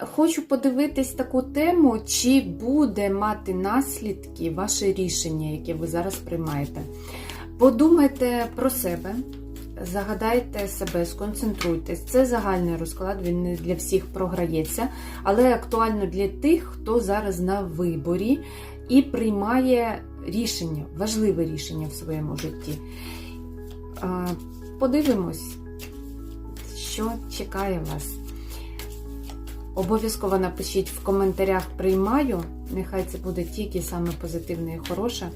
Хочу подивитись таку тему, чи буде мати наслідки ваше рішення, яке ви зараз приймаєте. Подумайте про себе, загадайте себе, сконцентруйтесь. Це загальний розклад, він не для всіх програється, але актуально для тих, хто зараз на виборі і приймає рішення, важливе рішення в своєму житті. Подивимось, що чекає вас. Обов'язково напишіть в коментарях приймаю. Нехай це буде тільки саме позитивне і хороше.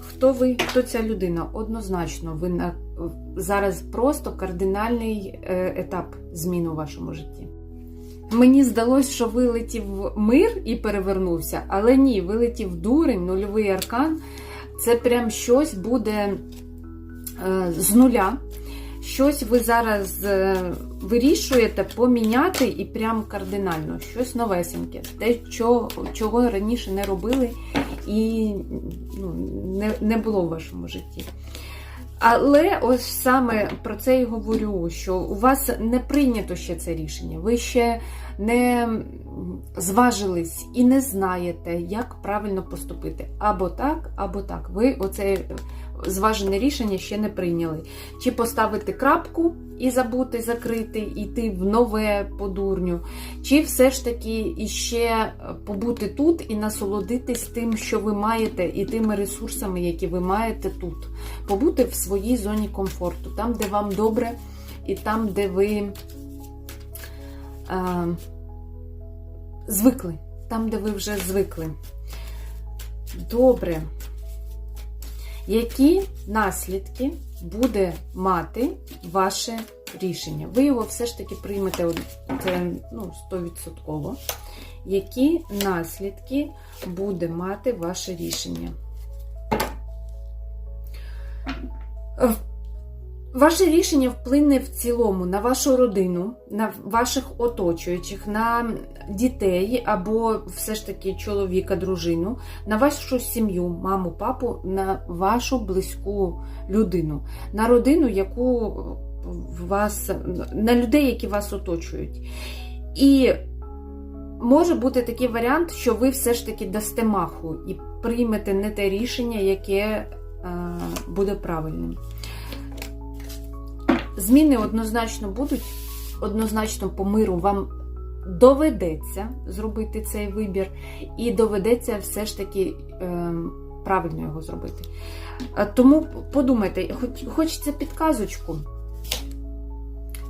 Хто ви, хто ця людина? Однозначно, ви на зараз просто кардинальний е, етап змін у вашому житті. Мені здалось, що вилетів мир і перевернувся, але ні, вилетів дурень, нульовий аркан. Це прям щось буде е, з нуля. Щось ви зараз е, вирішуєте поміняти і прям кардинально, щось новесеньке. Те, чого, чого раніше не робили і ну, не, не було в вашому житті. Але ось саме про це і говорю, що у вас не прийнято ще це рішення. Ви ще не зважились і не знаєте, як правильно поступити. Або так, або так. Ви оце зважене рішення ще не прийняли. Чи поставити крапку і забути, закрити, йти в нове по дурню, чи все ж таки іще побути тут і насолодитись тим, що ви маєте, і тими ресурсами, які ви маєте тут. Побути в своїй зоні комфорту, там, де вам добре, і там, де ви а, звикли, там, де ви вже звикли. Добре. Які наслідки буде мати ваше рішення? Ви його все ж таки приймете це, ну, 100%. Які наслідки буде мати ваше рішення? Ваше рішення вплине в цілому на вашу родину, на ваших оточуючих, на дітей або все ж таки чоловіка, дружину, на вашу сім'ю, маму, папу, на вашу близьку людину, на родину, яку вас, на людей, які вас оточують. І може бути такий варіант, що ви все ж таки дасте маху і приймете не те рішення, яке е, буде правильним. Зміни однозначно будуть, однозначно по миру вам доведеться зробити цей вибір, і доведеться все ж таки е, правильно його зробити. Тому подумайте, хоч, хочеться підказочку,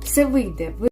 все вийде.